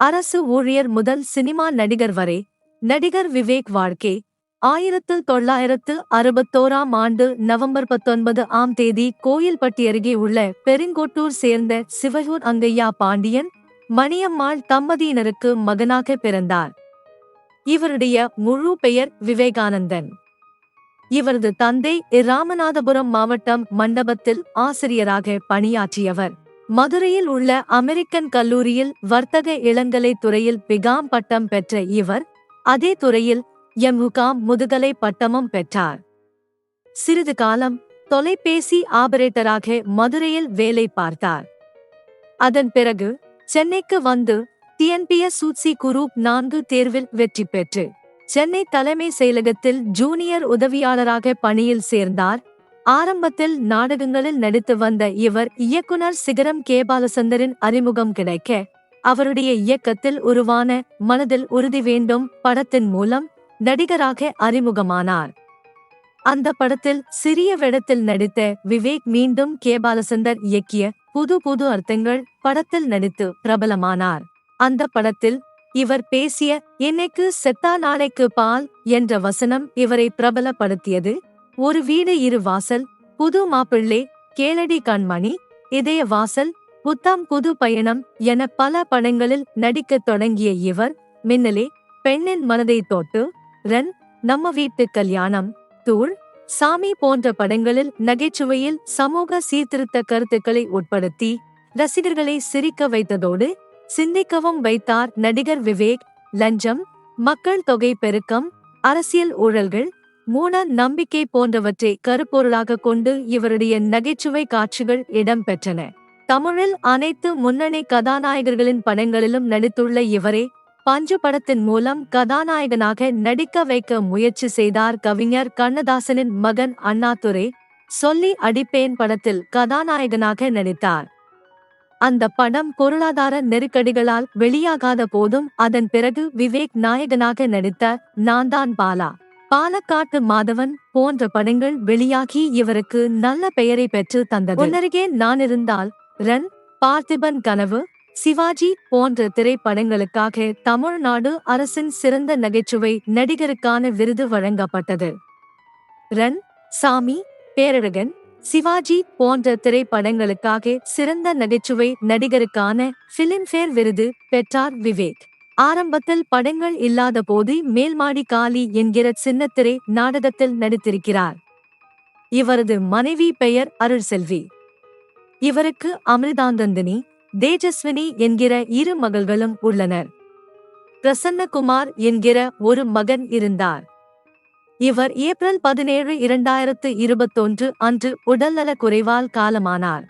அரசு ஊழியர் முதல் சினிமா நடிகர் வரை நடிகர் விவேக் வாழ்க்கை. ஆயிரத்து தொள்ளாயிரத்து அறுபத்தோராம் ஆண்டு நவம்பர் பத்தொன்பது ஆம் தேதி கோயில்பட்டி அருகே உள்ள பெருங்கோட்டூர் சேர்ந்த சிவகூர் அங்கையா பாண்டியன் மணியம்மாள் தம்பதியினருக்கு மகனாக பிறந்தார். இவருடைய முழு பெயர் விவேகானந்தன். இவரது தந்தை இராமநாதபுரம் மாவட்டம் மண்டபத்தில் ஆசிரியராக பணியாற்றியவர். மதுரையில் உள்ள அமெரிக்கன் கல்லூரியில் வர்த்தக இளங்கலை துறையில் பிகாம் பட்டம் பெற்ற இவர் அதே துறையில் எம்ஹுகாம் முதுகலை பட்டமும் பெற்றார். சிறிது காலம் தொலைபேசி ஆபரேட்டராக மதுரையில் வேலை பார்த்தார். அதன் பிறகு சென்னைக்கு வந்து டிஎன்பிஎஸ் சூட்சி குரூப் நான்கு தேர்வில் வெற்றி பெற்று சென்னை தலைமை செயலகத்தில் ஜூனியர் உதவியாளராக பணியில் சேர்ந்தார். ஆரம்பத்தில் நாடகங்களில் நடித்து வந்த இவர் இயக்குனர் சிகரம் கே. பாலசந்தரின் அறிமுகம் கிடைக்க அவருடைய இயக்கத்தில் உருவான மனதில் உறுதி வேண்டும் படத்தின் மூலம் நடிகராக அறிமுகமானார். அந்த படத்தில் சிறிய வேடத்தில் நடித்த விவேக் மீண்டும் கே. பாலசந்தர் இயக்கிய புது புது அர்த்தங்கள் படத்தில் நடித்து பிரபலமானார். அந்த படத்தில் இவர் பேசிய என்னைக்கு செத்தா நாளைக்கு பால் என்ற வசனம் இவரை பிரபலப்படுத்தியது. ஒரு வீடு இரு வாசல் புது மாப்பிள்ளை கேளடி கண்மணி இதய வாசல் புத்தாம் புது பயணம் என பல படங்களில் நடிக்கத் தொடங்கிய இவர் மின்னலே பெண்ணின் மனதை தொட்டு ரன் நம்ம வீட்டு கல்யாணம் தூள் சாமி போன்ற படங்களில் நகைச்சுவையில் சமூக சீர்திருத்த கருத்துக்களை உட்படுத்தி ரசிகர்களை சிரிக்க வைத்ததோடு சிந்திக்கவும் வைத்தார் நடிகர் விவேக் லஞ்சம் மக்கள் தொகை பெருக்கம் அரசியல் ஊழல்கள் மூட நம்பிக்கை போன்றவற்றை கருப்பொருளாக கொண்டு இவருடைய நகைச்சுவை காட்சிகள் இடம்பெற்றன. தமிழில் அனைத்து முன்னணி கதாநாயகர்களின் படங்களிலும் நடித்துள்ள இவரே பஞ்சு படத்தின் மூலம் கதாநாயகனாக நடிக்க வைக்க முயற்சி செய்தார் கவிஞர் கண்ணதாசனின் மகன் அண்ணாதுரை சொல்லி அடிப்பேன் படத்தில் கதாநாயகனாக நடித்தார். அந்த படம் பொருளாதார நெருக்கடிகளால் வெளியாகாத போதும் அதன் பிறகு விவேக் நாயகனாக நடித்த நான்தான் பாலா. பாலக்காட்டு மாதவன் போன்ற படங்கள் வெளியாகி இவருக்கு நல்ல பெயரை பெற்று தந்தது. உன்னருகே நான் இருந்தால் ரன் பார்த்திபன் கனவு சிவாஜி போன்ற திரைப்படங்களுக்காக தமிழ்நாடு அரசின் சிறந்த நகைச்சுவை நடிகருக்கான விருது வழங்கப்பட்டது. ரன் சாமி பேரழகன் சிவாஜி போன்ற திரைப்படங்களுக்காக சிறந்த நகைச்சுவை நடிகருக்கான பிலிம்பேர் விருது பெற்றார் விவேக். ஆரம்பத்தில் படங்கள் இல்லாத போது மேல்மாடி காளி என்கிற சின்னத்திரை நாடகத்தில் நடித்திருக்கிறார். இவரது மனைவி பெயர் அருள்செல்வி. இவருக்கு அமிர்தாந்தந்தினி தேஜஸ்வினி என்கிற இரு மகள்களும் உள்ளனர். பிரசன்னகுமார் என்கிற ஒரு மகன் இருந்தார். இவர் ஏப்ரல் பதினேழு இரண்டாயிரத்து இருபத்தொன்று அன்று உடல்நலக் குறைவால் காலமானார்.